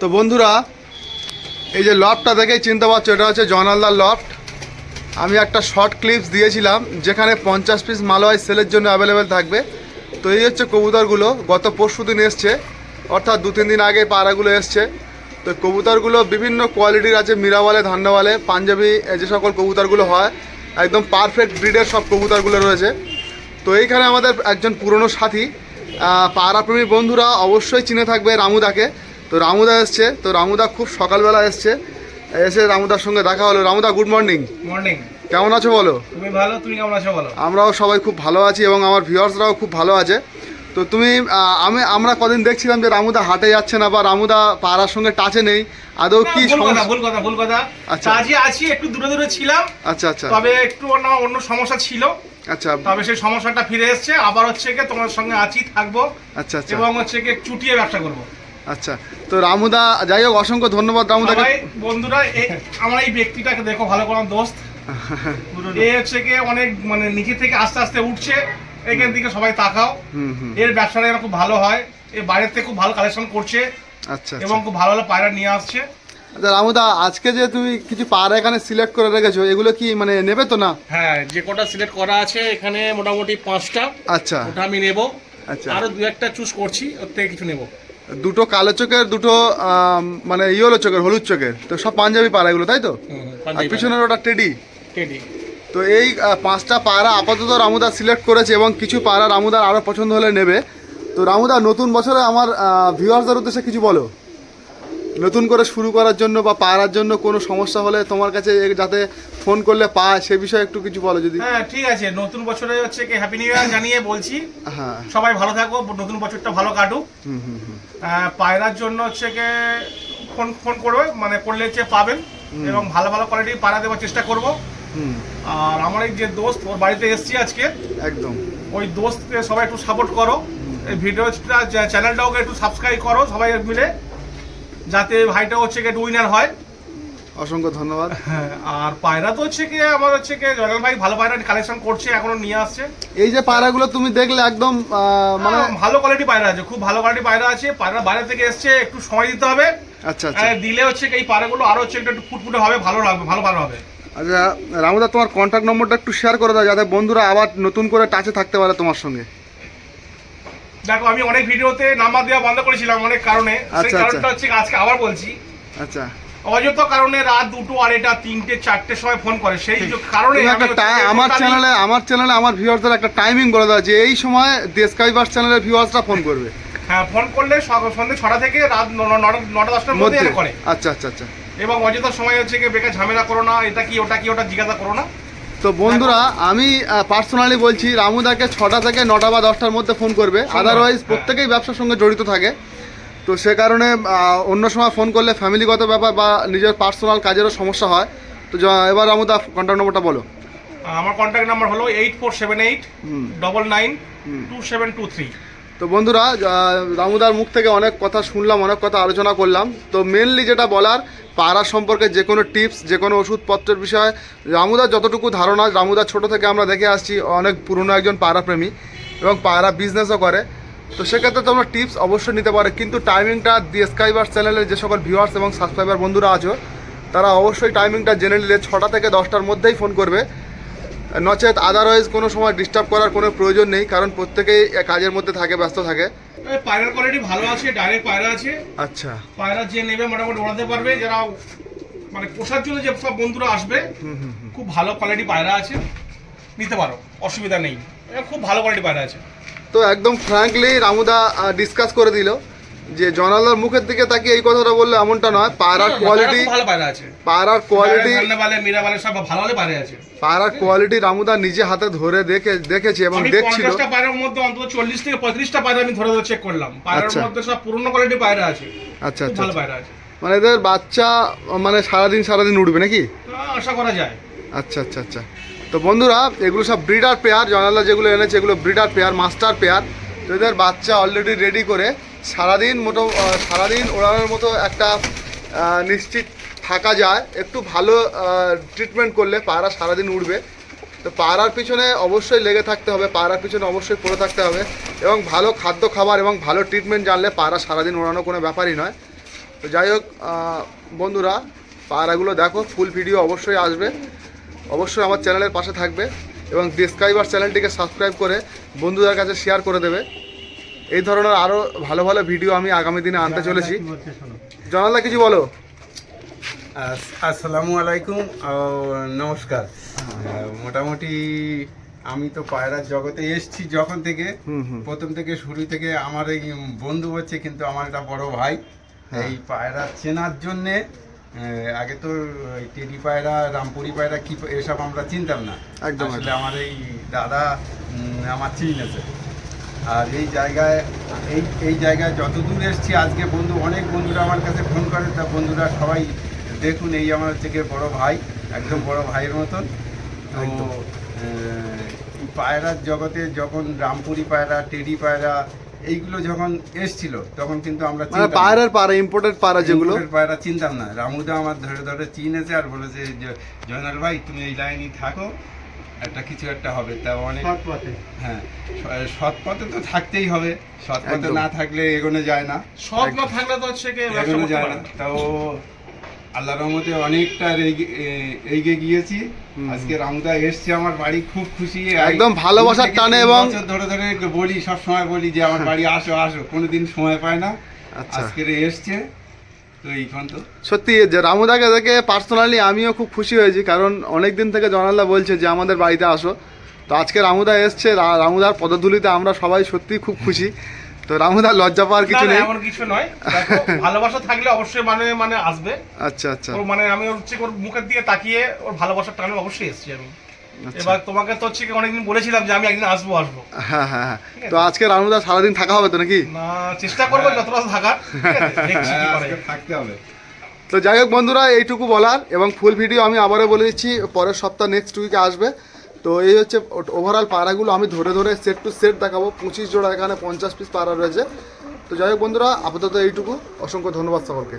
তো বন্ধুরা, এই যে লফটটা দেখেই চিনতে পারছ, এটা হচ্ছে জনালদার লফট আমি একটা শর্ট ক্লিপস দিয়েছিলাম, যেখানে পঞ্চাশ পিস মালওয়াই সেলের জন্য অ্যাভেলেবেল থাকবে। তো এই হচ্ছে কবুতরগুলো, গত পরশু দিন এসছে, অর্থাৎ দু, তিন দিন আগে পাড়াগুলো এসছে। তো কবুতরগুলো বিভিন্ন কোয়ালিটির আছে মিরাওয়ালে ধান্নাওয়ালে পাঞ্জাবি যে সকল কবুতরগুলো হয়, একদম পারফেক্ট ব্রিডের সব কবুতরগুলো রয়েছে। তো এইখানে আমাদের একজন পুরনো সাথী পাড়াপ্রেমী বন্ধুরা অবশ্যই চিনে থাকবে রামুদাকে। তো রামুদা এসছে। তো রামুদা খুব সকালবেলা এসছে। এসে রামুদার সঙ্গে দেখা হলো। রামুদা গুড মর্নিং মর্নিং কেমন আছো বলো? তুমি ভালো? তুমি কেমন আছো বলো? আমরাও সবাই খুব ভালো আছি এবং আমার ভিউয়ার্সরাও খুব ভালো আছে। তো তুমি আমি আমরা কদিন দেখছিলাম যে রামুদা হাটে যাচ্ছে না বা রামুদা পাড়ার সঙ্গে টাচে নেই। আদৌ কি সমস্যা ভুল কথা ভুল কথা। আচ্ছা। কাজে আছি একটু দূরে দূরে ছিলাম। আচ্ছা আচ্ছা। তবে একটু অন্য অন্য সমস্যা ছিল। আচ্ছা। তবে সেই সমস্যাটা ফিরে এসেছে। আবার হচ্ছে কি তোমার সঙ্গে আছি থাকব। আচ্ছা আচ্ছা। এবং হচ্ছে কি চুটিয়ে ব্যবসা করব। আচ্ছা। তো রামুদা যাই হোক অসংখ্য ধন্যবাদ রামুদাকে। বন্ধুরা আমার এই ব্যক্তিটাকে দেখো ভালো করে আমার দোস্ত। এ হচ্ছে কি অনেক মানে নিচে থেকে আস্তে আস্তে উঠছে। এখান দিকে সবাই তাকাও। হুম হুম। এর ব্যবসাটা এরা খুব ভালো হয়। এ বাইরের থেকে খুব ভালো কালেকশন করছে। আচ্ছা এবং আচ্ছা খুব ভালো ভালো পায়রা নিয়ে আসছে। আচ্ছা রামুদা আজকে যে তুমি কিছু পাড়া এখানে সিলেক্ট করে রেখেছো এগুলো কি মানে নেবে তো না? হ্যাঁ যে কটা সিলেক্ট করা আছে এখানে মোটামুটি পাঁচটা। আচ্ছা। ওটা আমি নেব। আচ্ছা। আরও দু একটা চুজ করছি ওর থেকে কিছু নেব। দুটো কালো চোখের দুটো মানে ইয়েলো চোখের হলুদ চোখের। তো সব পাঞ্জাবি পাড়া এগুলো তাই তো? আর পিছনের ওটা টেডি। টেডি। তো এই পাঁচটা পায়রা আপাতত রামুদা সিলেক্ট করেছে এবং কিছু পায়রা রামুদার আরও পছন্দ হলে নেবে। তো রামুদা নতুন বছরে আমার ভিউয়ার্সদের উদ্দেশ্যে কিছু বলো। নতুন করে শুরু করার জন্য বা পায়রার জন্য কোনো সমস্যা হলে তোমার কাছে যাতে ফোন করলে পায় সে বিষয়ে একটু কিছু বলো যদি। হ্যাঁ ঠিক আছে। নতুন বছরে হচ্ছে কি হ্যাপি নিউ ইয়ার জানিয়ে বলছি। হ্যাঁ। সবাই ভালো থাকো নতুন বছরটা ভালো কাটুক। হুম হুম পায়রার জন্য হচ্ছে কি ফোন ফোন করবে মানে করলে হচ্ছে পাবেন। এবং ভালো ভালো কোয়ালিটি পায়রা দেওয়ার চেষ্টা করব। হুম। আর আমার এই যে দোস্ত ওর বাড়িতে এসেছি আজকে। একদম। ওই দোস্তকে সবাই একটু সাপোর্ট করো। এই ভিডিওটা চ্যানেলটাও একটু সাবস্ক্রাইব করো সবাই মিলে। যাতে ভাইটা হচ্ছে কি একটু উইনার হয়। অসংখ্য ধন্যবাদ। হ্যাঁ আর পায়রা তো হচ্ছে কি আমার হচ্ছে কি জয়নাল ভাই ভালো পায়রা কালেকশন করছে এখনও নিয়ে আসছে। এই যে পায়রাগুলো তুমি দেখলে একদম মানে মানে ভালো কোয়ালিটি পায়রা আছে খুব ভালো কোয়ালিটি পায়রা আছে পায়রা বাইরে থেকে এসছে একটু সময় দিতে হবে। আচ্ছা আচ্ছা। আহ, দিলে হচ্ছে কি এই পায়রাগুলো আরও হচ্ছে একটু ফুটফুটে হবে ভালো লাগবে ভালো ভালো হবে। আচ্ছা রামুদা তোমার কন্ট্যাক্ট নম্বরটা একটু শেয়ার করে দাও যাতে বন্ধুরা আবার নতুন করে টাচে থাকতে পারে তোমার সঙ্গে। দেখো আমি অনেক ভিডিওতে নাম্বার দেওয়া বন্ধ করেছিলাম অনেক কারণে। সেই আচ্ছা, কারণটা আচ্ছা। হচ্ছে আজকে আবার বলছি। আচ্ছা। অযথা কারণে রাত দুটো আড়াইটা তিনটে চারটের সময় ফোন করে। সেই কারণে আমার চ্যানেলে আমার চ্যানেলে আমার ভিউয়ার্সদের একটা টাইমিং বলে দাও যে এই সময় দেশ চ্যানেলের ভিউয়ার্সরা ফোন করবে। হ্যাঁ ফোন করলে সন্ধ্যে ছটা থেকে রাত নটা দশটার মধ্যে করে। আচ্ছা আচ্ছা আচ্ছা। এবং অযথা সময় হচ্ছে কি বেকার ঝামেলা করো না এটা কি ওটা কি ওটা জিজ্ঞাসা করো না। তো বন্ধুরা আমি পার্সোনালি বলছি রামুদাকে ছটা থেকে নটা বা দশটার মধ্যে ফোন করবে। আদারওয়াইজ। প্রত্যেকেই ব্যবসার সঙ্গে জড়িত থাকে। তো সে কারণে অন্য সময় ফোন করলে ফ্যামিলিগত ব্যাপার বা নিজের পার্সোনাল কাজেরও সমস্যা হয়। তো এবার রামুদা কন্ট্যাক্ট নম্বরটা বলো। আমার কন্ট্যাক্ট নাম্বার হলো eight four seven eight double nine two seven two three তো বন্ধুরা রামুদার মুখ থেকে অনেক কথা শুনলাম, অনেক কথা আলোচনা করলাম। তো মেনলি যেটা বলার, পাড়া সম্পর্কে যে কোনো টিপস যে কোনো ওষুধপত্রের বিষয়ে রামুদার যতটুকু ধারণা রামুদা ছোট থেকে আমরা দেখে আসছি, অনেক পুরনো একজন পাড়া প্রেমী এবং পাড়া বিজনেসও করে। তো সেক্ষেত্রে তোমরা টিপস অবশ্যই নিতে পারো, কিন্তু টাইমিংটা দি স্কাইবার চ্যানেলের যে সকল ভিউয়ার্স এবং সাবস্ক্রাইবার বন্ধুরা আছো, তারা অবশ্যই টাইমিংটা জেনে নিলে ছটা থেকে দশটার মধ্যেই ফোন করবে। নচেত আদারওয়াইজ কোনো সময় ডিস্টার্ব করার কোনো প্রয়োজন নেই কারণ প্রত্যেকেই কাজের মধ্যে থাকে ব্যস্ত থাকে। পায়রার কোয়ালিটি ভালো আছে ডাইরেক্ট পায়রা আছে। আচ্ছা। পায়রা যে নেবে মোটামুটি ওড়াতে পারবে যারা মানে পোষার জন্য যে সব বন্ধুরা আসবে। খুব ভালো কোয়ালিটি পায়রা আছে নিতে পারো অসুবিধা নেই। খুব ভালো কোয়ালিটি পায়রা আছে। তো একদম ফ্র্যাঙ্কলি রামুদা ডিসকাস করে দিল। যে জনালার মুখের দিকে তাকিয়ে এই কথাটা বললে এমনটা নয় পায়রার কোয়ালিটি ভালো পায়রা আছে। পায়রার কোয়ালিটি বালে মিরাবালে সব ভালো ভালো পায়রা আছে। পায়রার কোয়ালিটি রামুদা নিজে হাতে ধরে দেখে দেখেছে এবং আমি দেখছিল। পঞ্চাশটা পায়রার মধ্যে অন্তত চল্লিশ থেকে পঁয়ত্রিশটা পায়রা আমি ধরে ধরে চেক করলাম। পায়রার আচ্ছা। মধ্যে সব পুরনো কোয়ালিটি পায়রা আছে। আচ্ছা আচ্ছা ভালো আচ্ছা। পায়রা আছে। মানে এদের বাচ্চা মানে সারাদিন সারাদিন উঠবে নাকি? আশা করা যায়। আচ্ছা আচ্ছা আচ্ছা। তো বন্ধুরা এগুলো সব ব্রিডার পেয়ার জনালা যেগুলো এনেছে এগুলো ব্রিডার পেয়ার মাস্টার পেয়ার তো এদের বাচ্চা অলরেডি রেডি করে সারাদিন মোটো সারাদিন ওড়ানোর মতো একটা নিশ্চিত থাকা যায়। একটু ভালো ট্রিটমেন্ট করলে পায়রা সারাদিন উঠবে তো পায়রার পিছনে অবশ্যই লেগে থাকতে হবে, পায়রার পিছনে অবশ্যই পড়ে থাকতে হবে এবং ভালো খাদ্য খাবার এবং ভালো ট্রিটমেন্ট জানলে পায়রা সারাদিন ওড়ানো কোনো ব্যাপারই নয়। তো যাই হোক বন্ধুরা, পায়রাগুলো দেখো ফুল ভিডিও অবশ্যই আসবে। অবশ্যই আমার চ্যানেলের পাশে থাকবে এবং ডিসক্রাইবার চ্যানেলটিকে সাবস্ক্রাইব করে বন্ধুদের কাছে শেয়ার করে দেবে। এই ধরনের আরও ভালো ভালো ভিডিও আমি আগামী দিনে আনতে চলেছি। জনালদা কিছু বলো। আসসালামু আলাইকুম ও নমস্কার। মোটামুটি আমি তো পায়রার জগতে এসেছি যখন থেকে হুম হুম। প্রথম থেকে শুরু থেকে আমার এই বন্ধু হচ্ছে কিন্তু আমার একটা বড় ভাই। হ্যাঁ। এই পায়রা চেনার জন্যে আগে তো ওই টেডি পায়রা রামপুরি পায়রা কি এসব আমরা চিনতাম না। একদম, আসলে আমার এই দাদা আমার চিনেছে আর এই জায়গায় এই এই জায়গায় যত দূর এসেছি আজকে বন্ধু অনেক বন্ধুরা আমার কাছে ফোন করে। তা বন্ধুরা সবাই দেখুন এই আমার হচ্ছে গিয়ে বড় ভাই একদম বড় ভাইয়ের মতন। তো। পায়রার জগতে যখন রামপুরি পায়রা টেডি পায়রা এইগুলো যখন এসছিল তখন কিন্তু আমরা মানে। পায়রার পায়রা ইম্পোর্টেড পায়রা যেগুলো? পায়রা চিনতাম না। রামুদা আমার ধরে ধরে চিনেছে আর বলেছে যে জয়নাল ভাই তুমি এই লাইনই থাকো। একটা কিছু একটা হবে তা অনেক হ্যাঁ সৎ পথে তো থাকতেই হবে সৎ পথে না থাকলে এগোনো যায় না। সৎ না থাকলে তো হচ্ছে এগোনো যায় না। তাও আল্লাহ রহমতে অনেকটা এগিয়ে- এগিয়ে গিয়েছি। আজকে রামুদা এসছে আমার বাড়ি খুব খুশি। একদম ভালোবাসার টানে এবং- ধরে ধরে বলি সব সময় বলি যে আমার বাড়ি আসো আসো কোনোদিন সময় পায় না। আচ্ছা। আজকে এসছে। সত্যি যে রামুদাকে দেখে পার্সোনালি আমিও খুব খুশি হয়েছি কারণ অনেক দিন থেকে জনালদা বলছে যে আমাদের বাড়িতে আসো। তো আজকে রামুদা এসছে রামুদার পদধূলিতে আমরা সবাই সত্যিই খুব খুশি। তো রামুদার লজ্জা পাওয়ার কিছু নেই। এমন কিছু নয়। দেখো, ভালোবাসা থাকলে অবশ্যই মানে মানে আসবে। আচ্ছা আচ্ছা। মানে আমি ওর হচ্ছে ওর মুখের দিকে তাকিয়ে ওর ভালোবাসার টানে অবশ্যই এসেছি আমি। এবার তোমাকে তো হচ্ছে অনেকদিন বলেছিলাম যে আমি একদিন আসব আসব। হ্যাঁ হ্যাঁ হ্যাঁ। তো আজকে রামুদা সারাদিন থাকা হবে তো নাকি? না চেষ্টা করব যতটা থাকার। হ্যাঁ, করে। আজকে থাকতে হবে। তো যাই হোক বন্ধুরা এইটুকু বলার এবং ফুল ভিডিও আমি আবারও বলে দিচ্ছি পরের সপ্তাহ নেক্সট উইকে আসবে। তো এই হচ্ছে ওভারঅল পাড়াগুলো আমি ধরে ধরে সেট টু সেট দেখাবো। পঁচিশ জোড়া এখানে পঞ্চাশ পিস পাড়া রয়েছে। তো যাই হোক বন্ধুরা আপাতত এইটুকু। অসংখ্য ধন্যবাদ সকলকে।